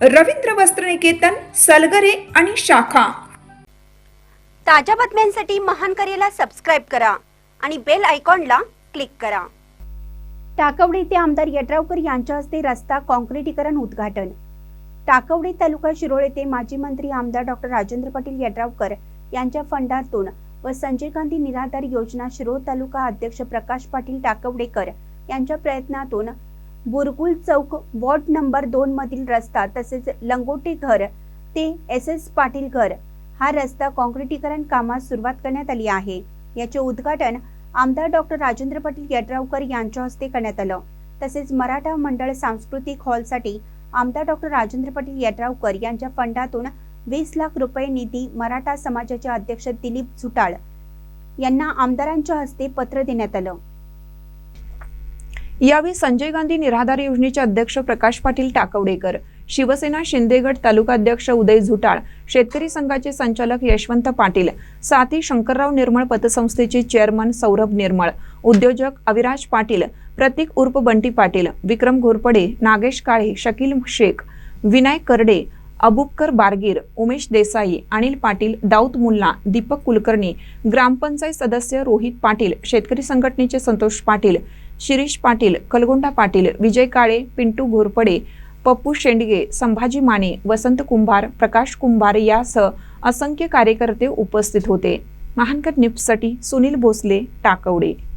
रवींद्र वस्त्रनिकेतन सलगरे आणि शाखा. ताज्या बातम्यांसाठी महान करेला सबस्क्राईब करा आणि बेल आयकॉनला क्लिक करा. टाकवडे येथे आमदार यड्रावकर यांच्या हस्ते रस्ता काँक्रिटीकरण उद्घाटन. टाकवडे तालुका शिरोळ येथे माजी मंत्री आमदार डॉक्टर राजेंद्र पाटील यड्रावकर यांच्या फंडातून व संजय गांधी निराधार योजना शिरोळ तालुका अध्यक्ष प्रकाश पाटील टाकवडेकर यांच्या प्रयत्नातून बुरगुल चौक वॉर्ड नंबर दोन मधील रस्ता तसेच लंगोटे घर ते एस एस पाटील घर हा रस्ता काँक्रिटीकरण कामास सुरुवात करण्यात आली आहे. याचे उद्घाटन आमदार डॉक्टर राजेंद्र पाटील यड्रावकर यांच्या हस्ते करण्यात आलं. तसेच मराठा मंडळ सांस्कृतिक हॉलसाठी आमदार डॉक्टर राजेंद्र पाटील यड्रावकर यांच्या फंडातून वीस लाख रुपये निधी मराठा समाजाचे अध्यक्ष दिलीप झुटाळ यांना आमदारांच्या हस्ते पत्र देण्यात आलं. यावेळी संजय गांधी निराधार योजनेचे अध्यक्ष प्रकाश पाटील टाकवडेकर शिवसेना शिंदेगड तालुकाध्यक्ष उदय झुटाळ शेतकरी संघाचे संचालक यशवंत पाटील साथी शंकरराव निर्मळ पतसंस्थेचे चेअरमन सौरभ निर्मळ उद्योजक अविराज पाटील प्रतीक उर्फ बंटी पाटील विक्रम घोरपडे नागेश काळे शकील शेख विनायक करडे अबुबकर बारगीर उमेश देसाई अनिल पाटील दाऊद मुल्ला दीपक कुलकर्णी ग्रामपंचायत सदस्य रोहित पाटील शेतकरी संघटनेचे संतोष पाटील शिरीष पाटील कलगोंडा पाटील विजय काळे पिंटू घोरपडे पप्पू शेंडगे संभाजी माने वसंत कुंभार प्रकाश कुंभार यासह असंख्य कार्यकर्ते उपस्थित होते. महानकर न्यूजसाठी सुनील भोसले टाकवडे.